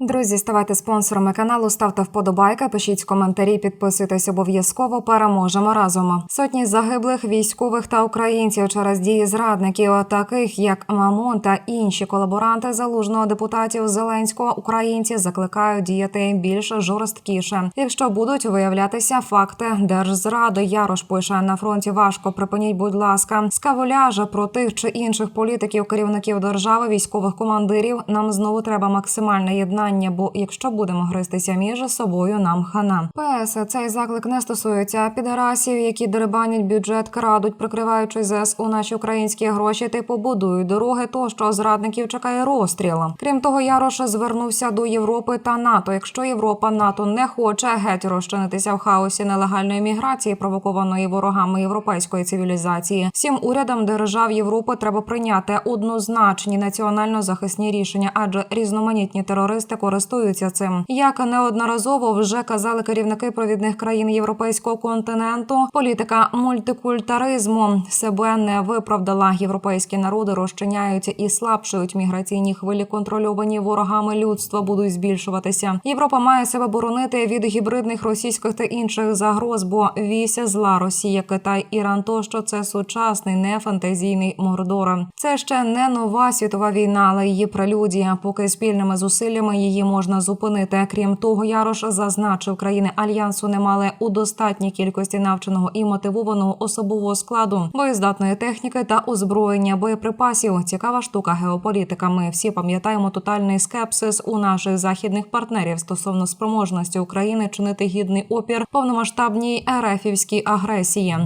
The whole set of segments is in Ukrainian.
Друзі, ставайте спонсорами каналу, ставте вподобайки, пишіть коментарі, підписуйтесь обов'язково. Переможемо разом. Сотні загиблих військових та українців через дії зрадників, таких як Мамон та інші колаборанти залужного депутатів Зеленського. Українці закликають діяти більш жорсткіше. Якщо будуть виявлятися факти держзради, Ярош пише на фронті важко. Припиніть, будь ласка, скавуляжа про тих чи інших політиків, керівників держави, військових командирів. Нам знову треба максимальне єднання. Бо якщо будемо гристися між собою, нам хана. ПС цей заклик не стосується підарасів, які дерибанять бюджет, крадуть, прикриваючи ЗС у наші українські гроші, типу будують дороги. То що зрадників чекає розстріл. Крім того, Ярош звернувся до Європи та НАТО. Якщо Європа НАТО не хоче геть розчинитися в хаосі нелегальної міграції, провокованої ворогами європейської цивілізації, всім урядам держав Європи треба прийняти однозначні національно захисні рішення, адже різноманітні терористи користуються цим. Як неодноразово вже казали керівники провідних країн європейського континенту, політика мультикультаризму себе не виправдала. Європейські народи розчиняються і слабшують. Міграційні хвилі, контрольовані ворогами людства, будуть збільшуватися. Європа має себе боронити від гібридних російських та інших загроз, бо віся зла Росія, Китай, Іран тощо це сучасний, не фантазійний мордор. Це ще не нова світова війна, але її прелюдія. Поки спільними зусиллями її можна зупинити. Крім того, Ярош зазначив, країни альянсу не мали у достатній кількості навченого і мотивованого особового складу, боєздатної техніки та озброєння боєприпасів. Цікава штука геополітика. Ми всі пам'ятаємо тотальний скепсис у наших західних партнерів стосовно спроможності України чинити гідний опір повномасштабній ерефівській агресії.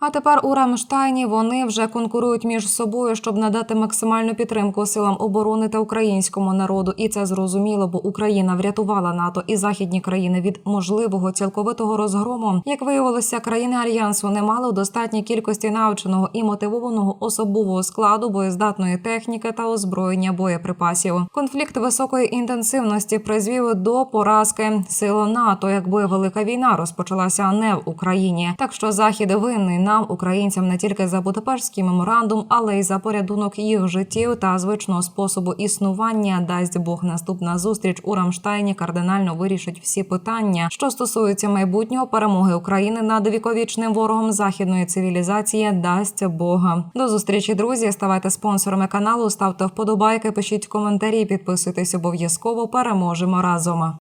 А тепер у Рамштайні вони вже конкурують між собою, щоб надати максимальну підтримку силам оборони та українському народу. І це зрозуміло, бо Україна врятувала НАТО і західні країни від можливого цілковитого розгрому. Як виявилося, країни альянсу не мали у достатній кількості навченого і мотивованого особового складу, боєздатної техніки та озброєння боєприпасів. Конфлікт високої інтенсивності призвів до поразки сил НАТО, якби велика війна розпочалася не в Україні. Так що захід винний нам, українцям, не тільки за Будапештський меморандум, але й за порятунок їх життів та звичного способу існування. Дасть Бог наступна зустріч у Рамштайні кардинально вирішить всі питання, що стосуються майбутнього перемоги України над віковічним ворогом західної цивілізації. Дасть Бога. До зустрічі, друзі. Ставайте спонсорами каналу, ставте вподобайки, пишіть коментарі, підписуйтесь обов'язково. Переможемо разом.